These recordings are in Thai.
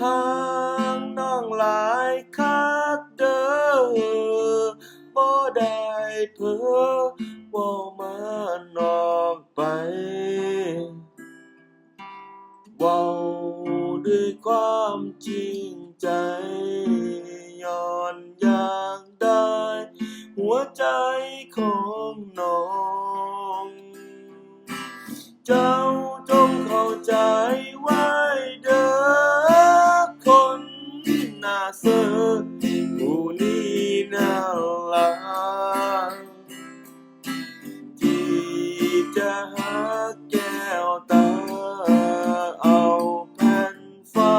หางน้องหลายคักเด้อบ่ได้เพ้อบ่มานอกไปเว้าด้วยความจริงใจย้อนอยากได้ หัวใจของน้อง เจ้าจงเข้าใจว้เแก้วตา เอาแผ่นฟ้า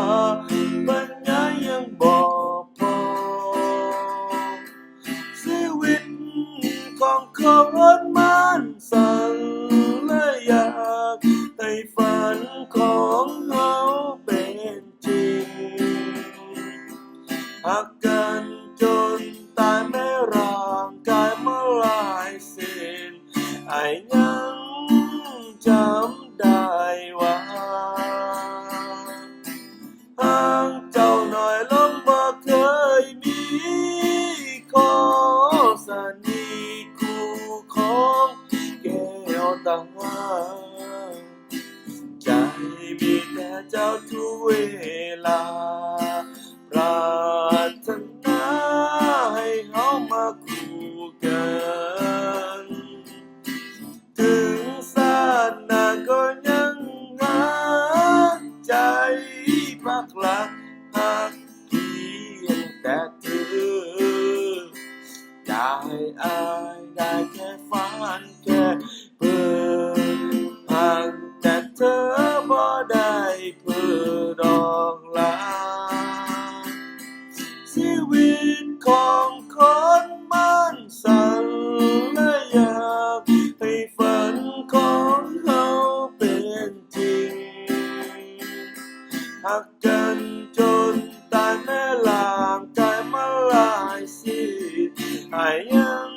บรรยายยังบอกพอชีวิตของคนมันสั่นและอยากให้ฝันของเราเป็นจริงหักกันจนตายแม้ร่างกายมาลายสิ้นไอ้ยัง สนีคู่ของแก้วตาใจมีแต่เจ้าทุกเวลาปรารถนาให้เฮามาคู่กัน ถึงสานนานก็ยังหาใจปักหลักหักเพียงแต่ ได้อายได้แค่ฝันแค่เพื่อห่างแต่เธอบ่ได้เพื่อดอกลาชีวิตของคนมันสั่นและอยากให้ฝันของเขาเป็นจริงหักกันจนตายแม่ลา นหายยัง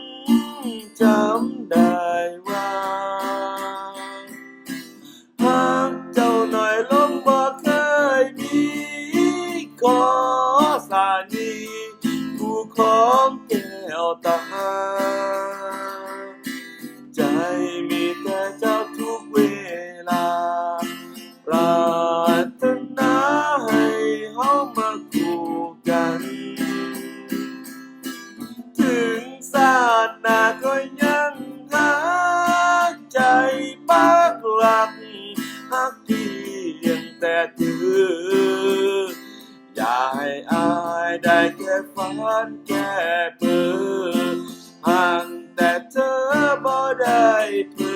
จำได้ว่าหากเจ้าหน่อยลงบ่เคยมีขอสานีผู้ของแก้วตา อย่าให้อายได้แค่ฝันแค่เพ้อห่างแต่เธอบ่ได้เพื่อ